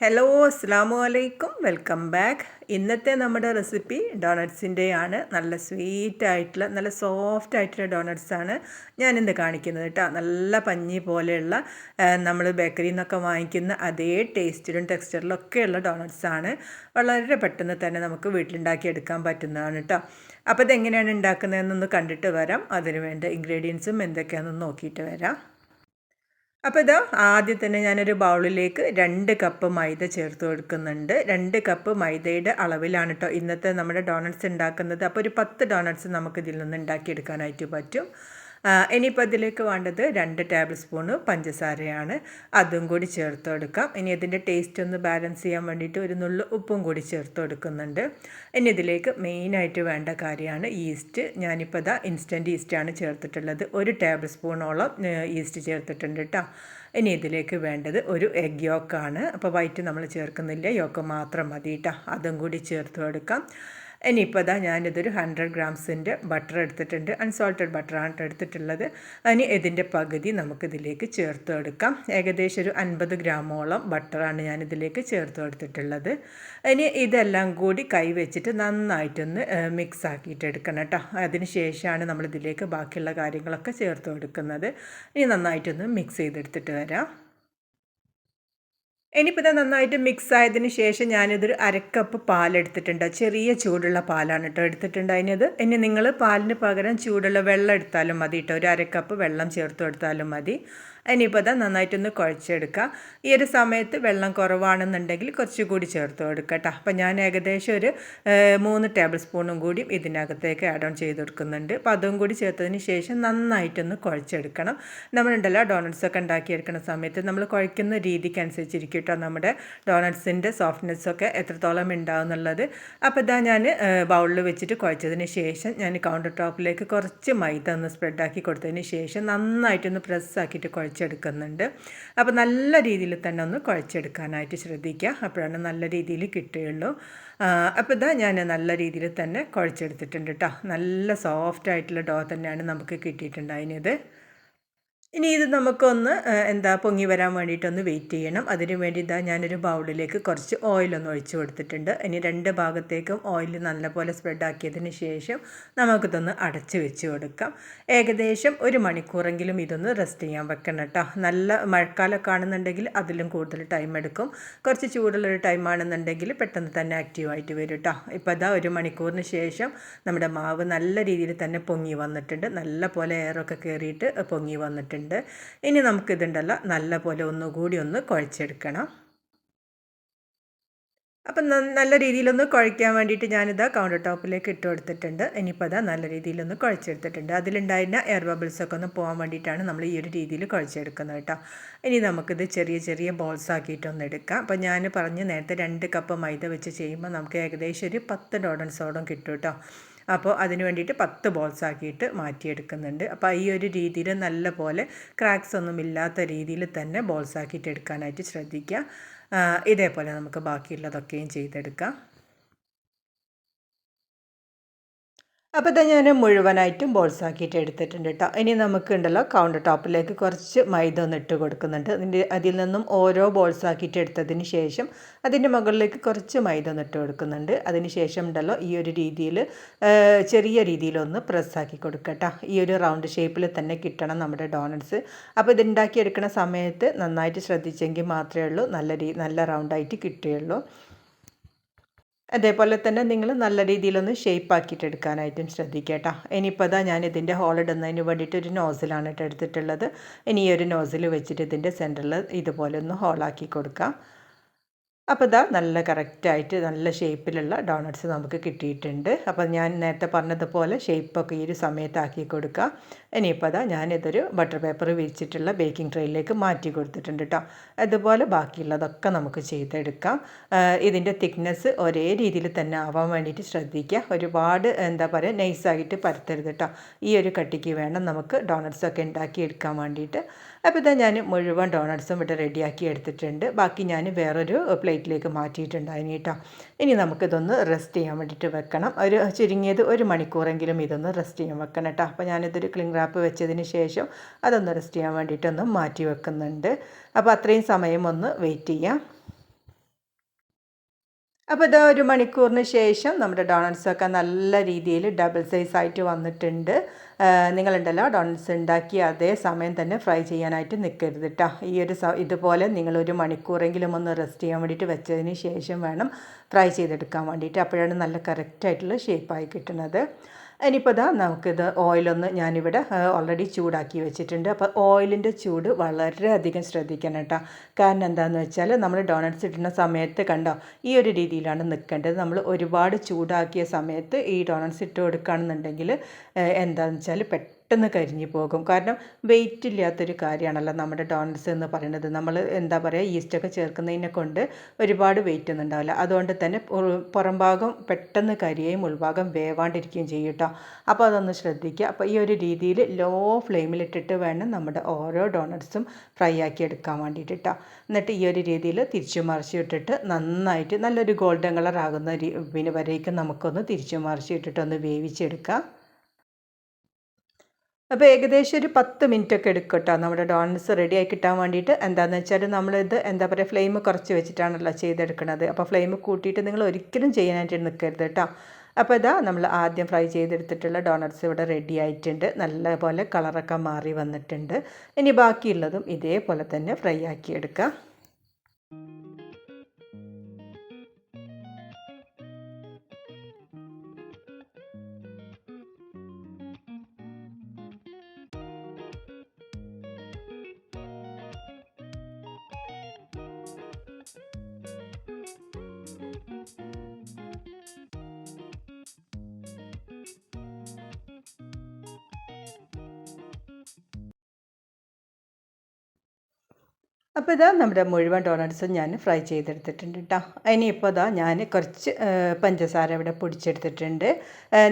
Hello അസ്സാമു അലൈക്കും welcome back ഇന്നത്തെ നമ്മുടെ റെസിപ്പി ഡോണറ്റ്സിന്റെയാണ് നല്ല സ്വീറ്റ് ആയിട്ടുള്ള നല്ല സോഫ്റ്റ് ആയിട്ടുള്ള ഡോണറ്റ്സ് ആണ് ഞാനിന്ന് കാണിക്കുന്നത് കേട്ടോ. നല്ല പഞ്ഞി പോലെയുള്ള നമ്മൾ ബേക്കറിയിൽ നിന്നൊക്കെ വാങ്ങിക്കുന്ന അതേ ടേസ്റ്റിലും ടെക്സ്ചറിലും ഒക്കെയുള്ള ഡോണറ്റ്സ് ആണ്. വളരെ പെട്ടെന്ന് തന്നെ നമുക്ക് വീട്ടിലുണ്ടാക്കി എടുക്കാൻ പറ്റുന്നതാണ് കേട്ടോ. അപ്പോൾ ഇതെങ്ങനെയാണ് ഉണ്ടാക്കുന്നതെന്നൊന്ന് കണ്ടിട്ട് വരാം. അതിനുവേണ്ട ഇൻഗ്രീഡിയൻസും എന്തൊക്കെയാണെന്ന് നോക്കിയിട്ട് വരാം. അപ്പോൾ ഇതാ ആദ്യം തന്നെ ഞാനൊരു ബൗളിലേക്ക് രണ്ട് കപ്പ് മൈദ ചേർത്ത് കൊടുക്കുന്നുണ്ട്. രണ്ട് കപ്പ് മൈദയുടെ അളവിലാണ് കേട്ടോ ഇന്നത്തെ നമ്മുടെ ഡോണറ്റ്സ് ഉണ്ടാക്കുന്നത്. അപ്പോൾ ഒരു പത്ത് ഡോണറ്റ്സ് നമുക്ക് ഇതിൽ നിന്ന് ഉണ്ടാക്കിയെടുക്കാനായിട്ട് പറ്റും. ഇനിയിപ്പോൾ ഇതിലേക്ക് വേണ്ടത് രണ്ട് ടേബിൾ സ്പൂണ് പഞ്ചസാരയാണ്. അതും കൂടി ചേർത്ത് കൊടുക്കാം. ഇനി ഇതിന്റെ ടേസ്റ്റ് ഒന്ന് ബാലൻസ് ചെയ്യാൻ വേണ്ടിയിട്ട് ഒരു നുള്ളു ഉപ്പും കൂടി ചേർത്ത് കൊടുക്കുന്നുണ്ട്. ഇനി ഇതിലേക്ക് മെയിനായിട്ട് വേണ്ട കാര്യമാണ് ഈസ്റ്റ് ഞാനിപ്പോൾ ഇതാ ഇൻസ്റ്റന്റ് ഈസ്റ്റാണ് ചേർത്തിട്ടുള്ളത്. ഒരു ടേബിൾ സ്പൂണോളം ഈസ്റ്റ് ചേർത്തിട്ടുണ്ട് കേട്ടോ ഇനി ഇതിലേക്ക് വേണ്ടത് ഒരു എഗ് യോക്കാണ് അപ്പോൾ വൈറ്റ് നമ്മൾ ചേർക്കുന്നില്ല യോക്ക് മാത്രം മതി കേട്ടോ അതും കൂടി ചേർത്ത് കൊടുക്കാം. ഇനിയിപ്പോൾ അതാ ഞാനിതൊരു ഹൺഡ്രഡ് ഗ്രാംസിന്റെ ബട്ടർ എടുത്തിട്ടുണ്ട്. അൺസോൾട്ടഡ് ബട്ടറാണ് എടുത്തിട്ടുള്ളത്. ഇനി ഇതിന്റെ പകുതി നമുക്കിതിലേക്ക് ചേർത്ത് എടുക്കാം. ഏകദേശം ഒരു അൻപത് ഗ്രാമോളം ബട്ടറാണ് ഞാനിതിലേക്ക് ചേർത്ത് കൊടുത്തിട്ടുള്ളത് ഇനി ഇതെല്ലാം കൂടി കൈ വെച്ചിട്ട് നന്നായിട്ടൊന്ന് മിക്സ് ആക്കിയിട്ട് എടുക്കണം കേട്ടോ. അതിന് ശേഷമാണ് നമ്മളിതിലേക്ക് ബാക്കിയുള്ള കാര്യങ്ങളൊക്കെ ചേർത്ത് കൊടുക്കുന്നത് ഇനി നന്നായിട്ടൊന്ന് മിക്സ് ചെയ്തെടുത്തിട്ട് വരാം. ഇനിയിപ്പോൾ ഇത് നന്നായിട്ട് മിക്സ് ആയതിന് ശേഷം ഞാനിതൊരു അരക്കപ്പ് പാലെടുത്തിട്ടുണ്ട്. ചെറിയ ചൂടുള്ള പാലാണ് കേട്ടോ എടുത്തിട്ടുണ്ട്. അതിനത് ഇനി നിങ്ങൾ പാലിന് പകരം ചൂടുള്ള വെള്ളം എടുത്താലും മതി കേട്ടോ ഒരു അരക്കപ്പ് വെള്ളം ചേർത്ത് എടുത്താലും മതി. ഇനിയിപ്പോൾ അത് നന്നായിട്ടൊന്ന് കുഴച്ചെടുക്കുക ഈ ഒരു സമയത്ത് വെള്ളം കുറവാണെന്നുണ്ടെങ്കിൽ കുറച്ചുകൂടി ചേർത്ത് കൊടുക്കുക അപ്പം ഞാൻ ഏകദേശം ഒരു മൂന്ന് ടേബിൾ സ്പൂണും കൂടി ഇതിനകത്തേക്ക് ആഡ് ഓൺ ചെയ്ത് കൊടുക്കുന്നുണ്ട്. അപ്പോൾ അതും കൂടി ചേർത്തതിന് ശേഷം നന്നായിട്ടൊന്ന് കുഴച്ചെടുക്കണം. നമ്മളുണ്ടല്ലോ ഡോണറ്റ്സൊക്കെ ഉണ്ടാക്കിയെടുക്കുന്ന സമയത്ത് നമ്മൾ കുഴക്കുന്ന രീതിക്ക് അനുസരിച്ചിരിക്കും കേട്ടോ നമ്മുടെ ഡോണറ്റ്സിന്റെ സോഫ്റ്റ്നെസ്സൊക്കെ എത്രത്തോളം ഉണ്ടാവും എന്നുള്ളത് അപ്പോൾ ഇതാ ഞാൻ ബൗളിൽ വെച്ചിട്ട് കുഴച്ചതിന് ശേഷം ഞാൻ കൗണ്ടർ ടോപ്പിലേക്ക് കുറച്ച് മൈദ ഒന്ന് സ്പ്രെഡാക്കി കൊടുത്തതിന് ശേഷം നന്നായിട്ടൊന്ന് പ്രസ്സാക്കിയിട്ട് കുഴച്ച് കുഴച്ചെടുക്കുന്നുണ്ട്. അപ്പോൾ നല്ല രീതിയിൽ തന്നെ ഒന്ന് കുഴച്ചെടുക്കാനായിട്ട് ശ്രദ്ധിക്കുക. അപ്പോഴാണ് നല്ല രീതിയിൽ കിട്ടുകയുള്ളൂ. അപ്പോൾ ഇതാ ഞാൻ നല്ല രീതിയിൽ തന്നെ കുഴച്ചെടുത്തിട്ടുണ്ട് കേട്ടോ നല്ല സോഫ്റ്റ് ആയിട്ടുള്ള ഡോ തന്നെയാണ് നമുക്ക് കിട്ടിയിട്ടുണ്ടായിരുന്നത്. ഇനി ഇത് നമുക്കൊന്ന് എന്താ പൊങ്ങി വരാൻ വേണ്ടിയിട്ടൊന്ന് വെയിറ്റ് ചെയ്യണം. അതിന് വേണ്ടി ഇതാ ഞാനൊരു ബൗളിലേക്ക് കുറച്ച് ഓയിലൊന്ന് ഒഴിച്ച് കൊടുത്തിട്ടുണ്ട്. ഇനി രണ്ട് ഭാഗത്തേക്കും ഓയിൽ നല്ലപോലെ സ്പ്രെഡ് ആക്കിയതിന് ശേഷം നമുക്കിതൊന്ന് അടച്ച് വെച്ച് കൊടുക്കാം. ഏകദേശം ഒരു മണിക്കൂറെങ്കിലും ഇതൊന്ന് റെസ്റ്റ് ചെയ്യാൻ വെക്കണം കേട്ടോ. നല്ല മഴക്കാലമൊക്കെ ആണെന്നുണ്ടെങ്കിൽ അതിലും കൂടുതൽ ടൈം എടുക്കും. കുറച്ച് ചൂടുള്ളൊരു ടൈം ആണെന്നുണ്ടെങ്കിൽ പെട്ടെന്ന് തന്നെ ആക്റ്റീവായിട്ട് വരും കേട്ടോ. ഇപ്പോൾ അതാ ഒരു മണിക്കൂറിന് ശേഷം നമ്മുടെ മാവ് നല്ല രീതിയിൽ തന്നെ പൊങ്ങി വന്നിട്ടുണ്ട്. നല്ല പോലെ എയറൊക്കെ കയറിയിട്ട് പൊങ്ങി വന്നിട്ടുണ്ട്. ഉണ്ട് ഇനി നമുക്കിതുണ്ടല്ലോ നല്ല പോലെ ഒന്നുകൂടി ഒന്ന് കുഴച്ചെടുക്കണം. അപ്പം നല്ല രീതിയിലൊന്ന് കുഴയ്ക്കാൻ വേണ്ടിയിട്ട് ഞാനിതാ കൗണ്ടർ ടോപ്പിലേക്ക് ഇട്ട് കൊടുത്തിട്ടുണ്ട്. ഇനിയിപ്പോൾ അതാ നല്ല രീതിയിലൊന്ന് കുഴച്ചെടുത്തിട്ടുണ്ട്. അതിലുണ്ടായിരുന്ന എയർ ബബിൾസൊക്കെ ഒന്ന് പോകാൻ വേണ്ടിയിട്ടാണ് നമ്മൾ ഈ ഒരു രീതിയിൽ കുഴച്ചെടുക്കുന്നത് കേട്ടോ. ഇനി നമുക്കിത് ചെറിയ ചെറിയ ബോൾസ് ആക്കിയിട്ടൊന്ന് എടുക്കാം. അപ്പം ഞാൻ പറഞ്ഞ് നേരത്തെ രണ്ട് കപ്പ് മൈദ വെച്ച് ചെയ്യുമ്പോൾ നമുക്ക് ഏകദേശം ഒരു പത്ത് ഡോഡൻസോളം കിട്ടും കേട്ടോ. അപ്പോൾ അതിന് വേണ്ടിയിട്ട് പത്ത് ബോൾസ് ആക്കിയിട്ട് മാറ്റിയെടുക്കുന്നുണ്ട്. അപ്പോൾ ഈ ഒരു രീതിയിൽ നല്ല പോലെ ക്രാക്സ് ഒന്നും ഇല്ലാത്ത രീതിയിൽ തന്നെ ബോൾസ് ആക്കിയിട്ട് എടുക്കാനായിട്ട് ശ്രദ്ധിക്കുക. ഇതേപോലെ നമുക്ക് ബാക്കിയുള്ളതൊക്കെയും ചെയ്തെടുക്കാം. അപ്പോൾ ഇത് ഞാൻ മുഴുവനായിട്ടും ബോൾസ് ആക്കിയിട്ട് എടുത്തിട്ടുണ്ട് കേട്ടോ ഇനി നമുക്കുണ്ടല്ലോ കൗണ്ടർ ടോപ്പിലേക്ക് കുറച്ച് മൈദ ഒന്ന് ഇട്ട് കൊടുക്കുന്നുണ്ട്. അതിന്റെ അതിൽ നിന്നും ഓരോ ബോൾസ് ആക്കിയിട്ട് എടുത്തതിന് ശേഷം അതിന്റെ മുകളിലേക്ക് കുറച്ച് മൈദ ഒന്ന് ഇട്ട് കൊടുക്കുന്നുണ്ട്. അതിന് ശേഷം ഉണ്ടല്ലോ ഈ ഒരു രീതിയിൽ ചെറിയ രീതിയിലൊന്ന് പ്രസ്സാക്കി കൊടുക്കട്ടോ ഈ ഒരു റൗണ്ട് ഷേപ്പിൽ തന്നെ കിട്ടണം നമ്മുടെ ഡോണറ്റ്സ് അപ്പോൾ ഇത് ഉണ്ടാക്കിയെടുക്കുന്ന സമയത്ത് നന്നായിട്ട് ശ്രദ്ധിച്ചെങ്കിൽ മാത്രമേ ഉള്ളൂ. നല്ല രീ നല്ല റൗണ്ടായിട്ട് കിട്ടുകയുള്ളൂ. അതേപോലെ തന്നെ നിങ്ങൾ നല്ല രീതിയിലൊന്ന് ഷേപ്പ് ആക്കിയിട്ട് എടുക്കാനായിട്ടും ശ്രദ്ധിക്കുക കേട്ടോ. ഇനിയിപ്പോൾ അതാ ഞാൻ ഇതിന്റെ ഹോൾ ഇടുന്നതിന് വേണ്ടിയിട്ട് ഒരു നോസിലാണ് കേട്ടോ എടുത്തിട്ടുള്ളത്. ഇനി ഈ ഒരു നോസിൽ വെച്ചിട്ട് ഇതിന്റെ സെന്ററിൽ ഇതുപോലെ ഒന്ന് ഹോളാക്കി കൊടുക്കാം. അപ്പോൾ ഇതാ നല്ല കറക്റ്റായിട്ട് നല്ല ഷേപ്പിലുള്ള ഡോണറ്റ്സ് നമുക്ക് കിട്ടിയിട്ടുണ്ട്. അപ്പോൾ ഞാൻ നേരത്തെ പറഞ്ഞതുപോലെ ഷേപ്പൊക്കെ ഈ ഒരു സമയത്താക്കി കൊടുക്കുക ഇനിയിപ്പോൾ അതാ ഞാനിതൊരു ബട്ടർ പേപ്പർ വിരിച്ചിട്ടുള്ള ബേക്കിംഗ് ട്രെയിലേക്ക് മാറ്റി കൊടുത്തിട്ടുണ്ട് കേട്ടോ അതുപോലെ ബാക്കിയുള്ളതൊക്കെ നമുക്ക് ചെയ്തെടുക്കാം. ഇതിന്റെ തിക്നെസ് ഒരേ രീതിയിൽ തന്നെ ആവാൻ വേണ്ടിയിട്ട് ശ്രദ്ധിക്കുക ഒരുപാട് എന്താ പറയുക നൈസായിട്ട് പരത്തരുത് കേട്ടോ ഈ ഒരു കട്ടിക്ക് വേണം നമുക്ക് ഡോണട്ട്സൊക്കെ ഉണ്ടാക്കി എടുക്കാൻ വേണ്ടിയിട്ട്. അപ്പോൾ ഇതാ ഞാൻ മുഴുവൻ ഡോണട്ട്സും ഇവിടെ റെഡിയാക്കി എടുത്തിട്ടുണ്ട്. ബാക്കി ഞാൻ വേറൊരു പ്ലേറ്റിലേക്ക് മാറ്റിയിട്ടുണ്ടായിന് കേട്ടോ. ഇനി നമുക്കിതൊന്ന് റെസ്റ്റ് ചെയ്യാൻ വേണ്ടിയിട്ട് വെക്കണം. ഒരു ചുരുങ്ങിയത് ഒരു മണിക്കൂറെങ്കിലും ഇതൊന്ന് റെസ്റ്റ് ചെയ്യാൻ വെക്കണം കേട്ടോ. അപ്പോൾ ഞാനിതൊരു ക്ലിംഗ് റാപ്പ് വെച്ചതിന് ശേഷം അതൊന്ന് റെസ്റ്റ് ചെയ്യാൻ വേണ്ടിയിട്ടൊന്ന് മാറ്റി വെക്കുന്നുണ്ട്. അപ്പോൾ അത്രയും സമയം ഒന്ന് വെയിറ്റ് ചെയ്യാം. അപ്പോൾ ഇതാ ഒരു മണിക്കൂറിന് ശേഷം നമ്മുടെ ഡോണറ്റ്സൊക്കെ നല്ല രീതിയിൽ ഡബിൾ സൈസ് ആയിട്ട് വന്നിട്ടുണ്ട്. നിങ്ങളുണ്ടല്ലോ ഡോണറ്റ്സ് ഉണ്ടാക്കി അതേ സമയം തന്നെ ഫ്രൈ ചെയ്യാനായിട്ട് നിൽക്കരുത് കേട്ടോ ഈ ഒരു ഇതുപോലെ നിങ്ങളൊരു മണിക്കൂറെങ്കിലും ഒന്ന് റെസ്റ്റ് ചെയ്യാൻ വേണ്ടിയിട്ട് വെച്ചതിന് ശേഷം വേണം ഫ്രൈ ചെയ്തെടുക്കാൻ വേണ്ടിയിട്ട്. അപ്പോഴാണ് നല്ല കറക്റ്റായിട്ടുള്ള ഷേപ്പായി കിട്ടുന്നത്. ഇനിയിപ്പോൾ ഇതാ നമുക്കിത് ഓയിലൊന്ന് ഞാനിവിടെ ഓൾറെഡി ചൂടാക്കി വെച്ചിട്ടുണ്ട്. അപ്പോൾ ഓയിലിന്റെ ചൂട് വളരെയധികം ശ്രദ്ധിക്കണം കേട്ടോ. കാരണം എന്താണെന്ന് വെച്ചാൽ നമ്മൾ ഡോണറ്റ്സ് ഇടുന്ന സമയത്ത് കണ്ടോ ഈ ഒരു രീതിയിലാണ് നിൽക്കേണ്ടത്. നമ്മൾ ഒരുപാട് ചൂടാക്കിയ സമയത്ത് ഈ ഡോണറ്റ്സ് ഇട്ട് കൊടുക്കുകയാണെന്നുണ്ടെങ്കിൽ എന്താണെന്ന് വെച്ചാൽ പെട്ടെന്ന് പെട്ടെന്ന് കരിഞ്ഞു പോകും. കാരണം വെയിറ്റ് ഇല്ലാത്തൊരു കാര്യമാണല്ലോ നമ്മുടെ ഡോണറ്റ്സ് എന്ന് പറയുന്നത്. നമ്മൾ എന്താ പറയുക ഈസ്റ്റൊക്കെ ചേർക്കുന്നതിനെ കൊണ്ട് ഒരുപാട് വെയിറ്റ് ഒന്നും ഉണ്ടാവില്ല. അതുകൊണ്ട് തന്നെ പുറം ഭാഗം പെട്ടെന്ന് കരിയുകയും ഉൾഭാഗം വേവാണ്ടിരിക്കുകയും ചെയ്യും കേട്ടോ. അപ്പോൾ അതൊന്ന് ശ്രദ്ധിക്കുക. അപ്പോൾ ഈ ഒരു രീതിയിൽ ലോ ഫ്ലെയിമിലിട്ടിട്ട് വേണം നമ്മുടെ ഓരോ ഡോണറ്റ്സും ഫ്രൈ ആക്കി എടുക്കാൻ വേണ്ടിയിട്ട് കേട്ടോ. എന്നിട്ട് ഈ ഒരു രീതിയിൽ തിരിച്ചു മറിച്ച് ഇട്ടിട്ട് നന്നായിട്ട് നല്ലൊരു ഗോൾഡൻ കളർ ആകുന്ന പിന്നെ വരേക്കും നമുക്കൊന്ന് തിരിച്ചു മറിച്ച് ഇട്ടിട്ടൊന്ന് വേവിച്ചെടുക്കാം. അപ്പോൾ ഏകദേശം ഒരു പത്ത് മിനിറ്റ് ഒക്കെ എടുക്കും കേട്ടോ നമ്മുടെ ഡോണറ്റ്സ് റെഡി ആയി കിട്ടാൻ വേണ്ടിയിട്ട്. എന്താണെന്ന് വെച്ചാൽ നമ്മളിത് എന്താ പറയുക ഫ്ലെയിം കുറച്ച് വെച്ചിട്ടാണല്ലോ ചെയ്തെടുക്കുന്നത് അപ്പോൾ ഫ്ലെയിം കൂട്ടിയിട്ട് നിങ്ങൾ ഒരിക്കലും ചെയ്യാനായിട്ട് നിൽക്കരുത് കേട്ടോ അപ്പോൾ ഇതാ നമ്മൾ ആദ്യം ഫ്രൈ ചെയ്തെടുത്തിട്ടുള്ള ഡോണറ്റ്സ് ഇവിടെ റെഡി ആയിട്ടുണ്ട്. നല്ലപോലെ കളറൊക്കെ മാറി വന്നിട്ടുണ്ട്. ഇനി ബാക്കിയുള്ളതും ഇതേപോലെ തന്നെ ഫ്രൈ ആക്കി അപ്പോൾ ഇതാ നമ്മുടെ മുഴുവൻ ഡോണറ്റ്സും ഞാൻ ഫ്രൈ ചെയ്തെടുത്തിട്ടുണ്ട് കേട്ടോ ഇനിയിപ്പോൾ ഇതാ ഞാൻ കുറച്ച് പഞ്ചസാര ഇവിടെ പൊടിച്ചെടുത്തിട്ടുണ്ട്.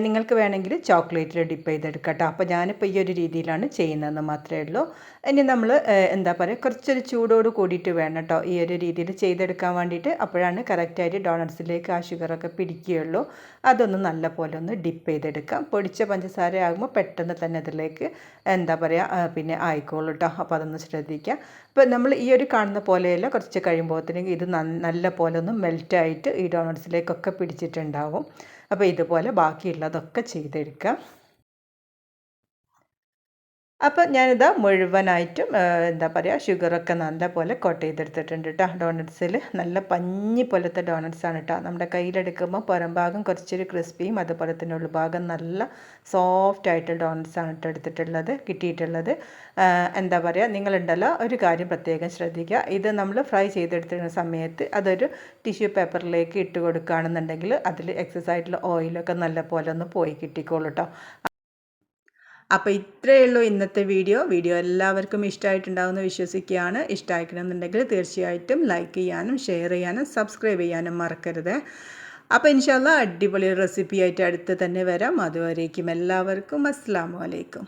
നിങ്ങൾക്ക് വേണമെങ്കിൽ ചോക്ലേറ്റിൽ ഡിപ്പ് ചെയ്തെടുക്കാം കേട്ടോ അപ്പോൾ ഞാനിപ്പോൾ ഈ ഒരു രീതിയിലാണ് ചെയ്യുന്നതെന്ന് മാത്രമേ ഉള്ളൂ. ഇനി നമ്മൾ എന്താ പറയുക കുറച്ചൊരു ചൂടോട് കൂടിയിട്ട് വേണം കേട്ടോ ഈ ഒരു രീതിയിൽ ചെയ്തെടുക്കാൻ വേണ്ടിയിട്ട്. അപ്പോഴാണ് കറക്റ്റായിട്ട് ഡോണറ്റ്സിലേക്ക് ആ ഷുഗറൊക്കെ പിടിക്കുകയുള്ളൂ. അതൊന്ന് നല്ല പോലെ ഒന്ന് ഡിപ്പ് ചെയ്തെടുക്കാം. പൊടിച്ച പഞ്ചസാര ആകുമ്പോൾ പെട്ടെന്ന് തന്നെ അതിലേക്ക് എന്താ പറയുക പിന്നെ ആയിക്കോളൂ കേട്ടോ അപ്പോൾ അതൊന്ന് ശ്രദ്ധിക്കുക അപ്പോൾ നമ്മൾ ഈ ഒരു കാണുന്ന പോലെയല്ല. കുറച്ച് കഴിയുമ്പോഴത്തേക്ക് ഇത് നല്ല പോലെ ഒന്ന് മെൽറ്റായിട്ട് ഈ ഡോണറ്റ്സിലേക്കൊക്കെ പിടിച്ചിട്ടുണ്ടാവും. അപ്പോൾ ഇതുപോലെ ബാക്കിയുള്ളതൊക്കെ ചെയ്തെടുക്കാം അപ്പോൾ ഞാനിതാ മുഴുവനായിട്ടും എന്താ പറയുക ഷുഗറൊക്കെ നല്ല പോലെ കോട്ട് ചെയ്തെടുത്തിട്ടുണ്ട് കേട്ടോ ഡോണറ്റ്സിൽ നല്ല പഞ്ഞി പോലത്തെ ഡോണറ്റ്സാണ് കേട്ടോ നമ്മുടെ കയ്യിലെടുക്കുമ്പോൾ പുറം ഭാഗം കുറച്ചൊരു ക്രിസ്പിയും അതുപോലെ തന്നെ ഉൾഭാഗം നല്ല സോഫ്റ്റ് ആയിട്ട് ഡോണറ്റ്സാണ് കേട്ടോ എടുത്തിട്ടുള്ളത് കിട്ടിയിട്ടുള്ളത്. എന്താ പറയുക നിങ്ങളുണ്ടല്ലോ ഒരു കാര്യം പ്രത്യേകം ശ്രദ്ധിക്കുക. ഇത് നമ്മൾ ഫ്രൈ ചെയ്തെടുത്തിരുന്ന സമയത്ത് അതൊരു ടിഷ്യൂ പേപ്പറിലേക്ക് ഇട്ട് കൊടുക്കുകയാണെന്നുണ്ടെങ്കിൽ അതിൽ എക്സസ് ആയിട്ടുള്ള ഓയിലൊക്കെ നല്ല പോലെ ഒന്ന് പോയി കിട്ടിക്കോളൂ കേട്ടോ അപ്പോൾ ഇത്രയേ ഉള്ളൂ ഇന്നത്തെ വീഡിയോ. വീഡിയോ എല്ലാവർക്കും ഇഷ്ടമായിട്ടുണ്ടാകുമെന്ന് വിശ്വസിക്കുകയാണ്. ഇഷ്ടമായിക്കണമെന്നുണ്ടെങ്കിൽ തീർച്ചയായിട്ടും ലൈക്ക് ചെയ്യാനും ഷെയർ ചെയ്യാനും സബ്സ്ക്രൈബ് ചെയ്യാനും മറക്കരുത്. അപ്പോൾ ഇൻഷാല്ല അടിപൊളി റെസിപ്പി ആയിട്ട് അടുത്ത് തന്നെ വരാം. അതുവരേക്കും എല്ലാവർക്കും അസ്സാം വലൈക്കും